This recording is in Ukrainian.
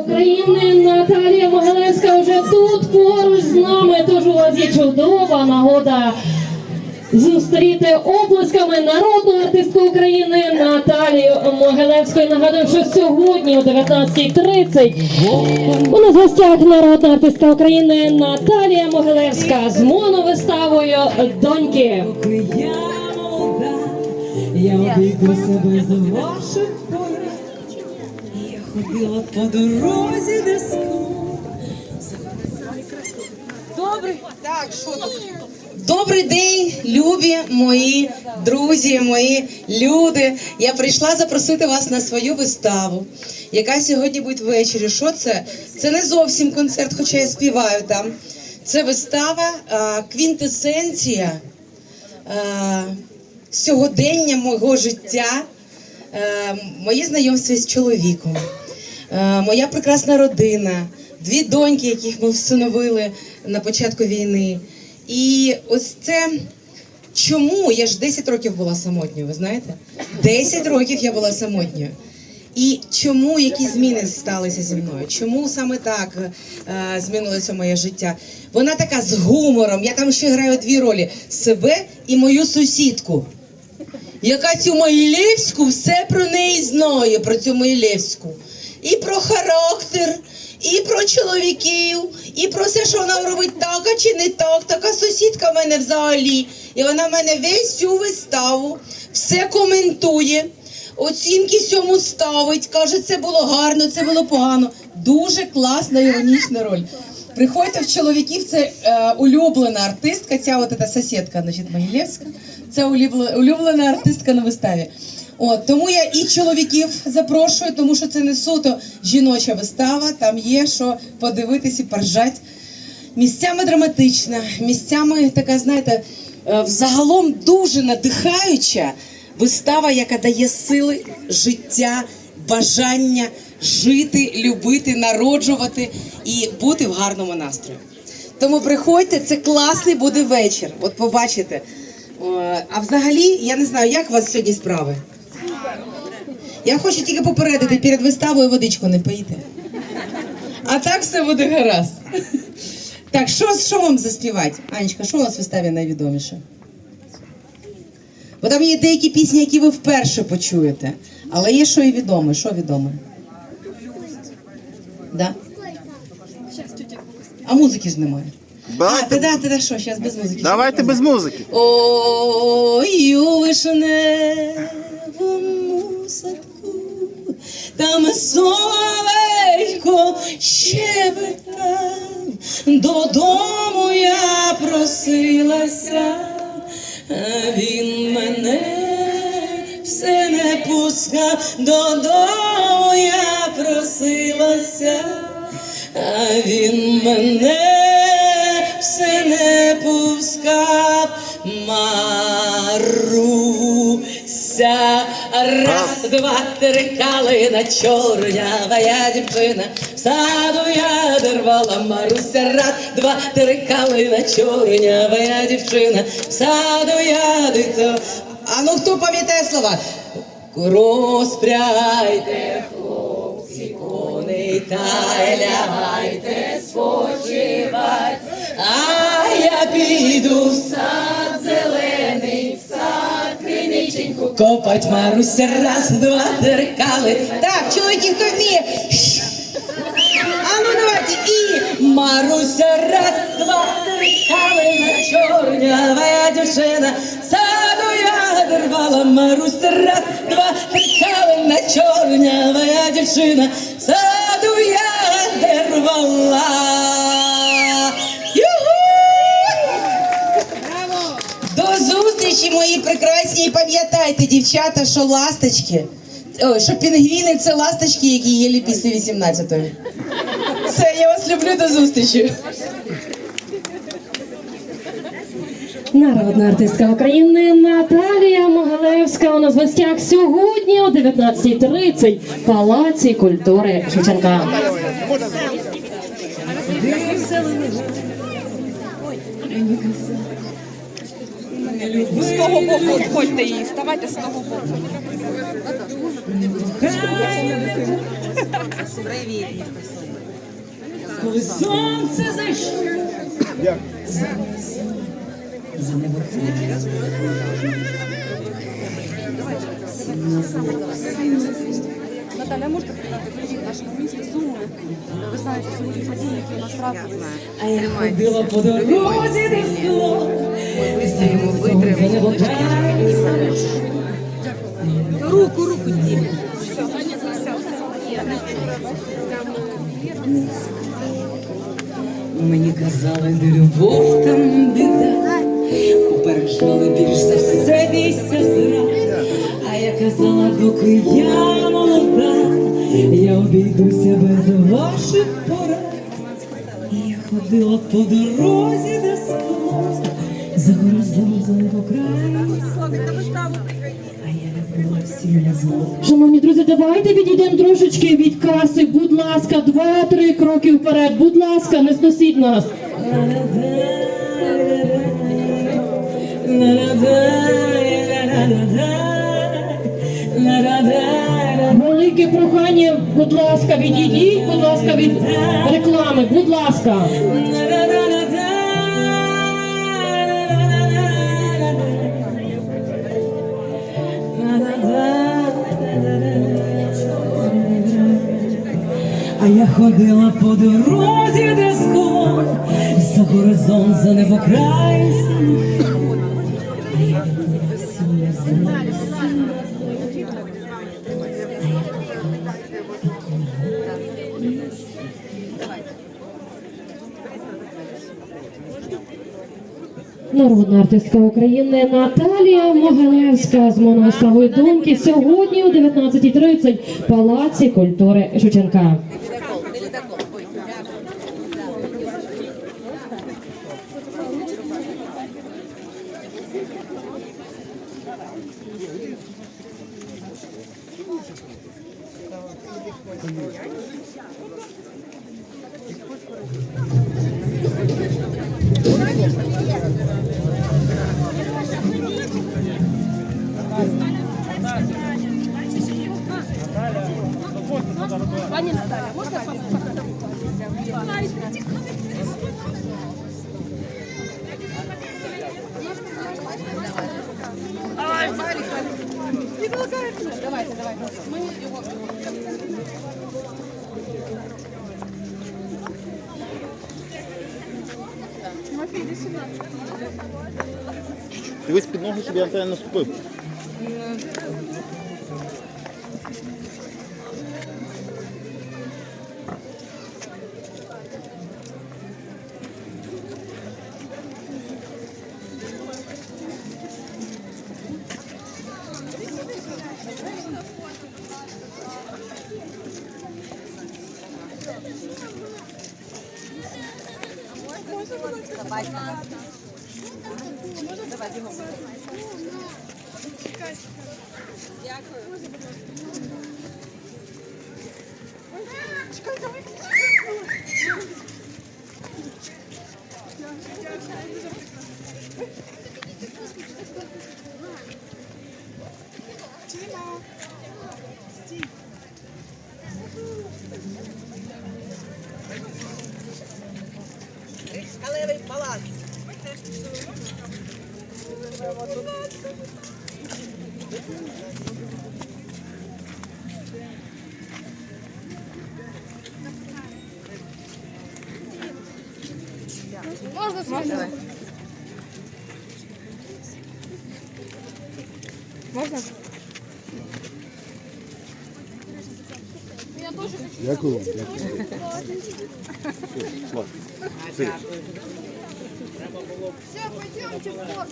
України Наталія Могилевська вже тут поруч з нами. Тож у вас є чудова нагода зустріти оплесками народну артистку України Наталію Могилевську. І Нагадую, що сьогодні о 19.30 у нас гостях народна артистка України Наталія Могилевська з моновиставою Доньки. Я обійду себе з ваших ходила по дорозі де Добрий. Так, що тут? Добрий день, любі мої друзі, мої люди. Я прийшла запросити вас на свою виставу, яка сьогодні буде ввечері. Що це? Це не зовсім концерт, хоча я співаю там. Це вистава а, квінтесенція е, сьогодення мого життя, е, мої знайомства з чоловіком, моя прекрасна родина, дві доньки, яких ми всиновили на початку війни. І ось це. Чому я ж 10 років була самотньою, ви знаєте? 10 років я була самотньою. І чому які зміни сталися зі мною? Чому саме так е, змінилося моє життя? Вона така з гумором. Я там ще граю дві ролі: себе і мою сусідку, яка цю Могилєвську все про неї знає, про цю Могилєвську. І про характер, і про чоловіків, і про все, що вона робить так, а чи не так. Така сусідка в мене взагалі. І вона в мене весь цю виставу все коментує оцінки сьому ставить, каже, це було гарно, це було погано. Дуже класна іронічна роль. Приходьте в чоловіків, це е, улюблена артистка, ця от сусідка, значить, Могилєвська, це улюблена артистка на виставі. От, тому я і чоловіків запрошую, тому що це не суто жіноча вистава, там є що подивитись і поржать. Місцями драматична, місцями така, знаєте, е, взагалом дуже надихаюча вистава, яка дає сили, життя, бажання жити, любити, народжувати і бути в гарному настрої. Тому приходьте, це класний буде вечір. От побачите. Е, А взагалі, я не знаю, як у вас сьогодні справи. Я хочу тільки попередити, перед виставою водичку не пийте. А так все буде гаразд. Так, що, що вам заспівати? Анечка, що у нас в виставі найвідоміше? Бо там є деякі пісні, які ви вперше почуєте. Але є що і відоме. Що відоме? Да? А музики ж немає. А, Давайте, ти да, ти да, що, зараз без музики. давайте без музики. Ой, у вишневому садку, там соловейко щебетав, додому я просилася, він мене все не пускав, додому я просилася, а він мене все не пускав, Маруся. Раз, два, три калина, чорнявая дівчина, саду я дервала Маруся, раз, два, три калина, чорнявая дівчина, саду я дитя. А ну хто пам'ятає слова? Розпряйте, хлопці, коней та лягайте спочивать, а я піду в копать Маруся, раз, два, три кали. Так, чоловіки, хто вміє? А ну давайте і Маруся, раз, два, три калина, чорнявая дівчина, саду я дервала, Маруся, раз, два, три калина, чорнявая дівчина, саду я дервала. Мої прекрасні, і пам'ятайте, дівчата, що ласточки, ой, що пінгвіни це ласточки, які їли після 18-ї. Все, я вас люблю до зустрічі. Народна артистка України Наталія Могилевська у нас в гостях сьогодні о 19.30 в Палаці культури Шевченка. З того боку ходьте і ставайте з того боку. Коли сонце зайшло. Наталя, можете передати привіт нашому місту Суми? Ви знаєте сьогодні події, які у нас трапились. А я ходила по дорозі скло. Вистоїмо, витримаємо. Руку, руку дім. Мені казали, не любов там біда, попереджали більш за все бійся зра. А я казала, доки я молода, я обійдуся без ваших порад. І ходила по дорозі до скло, Шановні друзі, давайте відійдемо трошечки від каси. Будь ласка, два-три кроки вперед. Будь ласка, не сносіть нас. Велике прохання, будь ласка, відійдіть, будь ласка, від реклами, будь ласка. А я ходила по дорозі, де склон, за горизонт, за небокрай. Народна артистка України Наталія Могилевська з монголської думки сьогодні о 19.30 в Палаці культури Шевченка. Давайте, давайте. Ми його Дивись під ноги, щоб я тебе наступив. Дякую Палац. Можно смотреть? Можно? Я тоже хочу. Дякую. Дякую. Все, пойдемте в порт.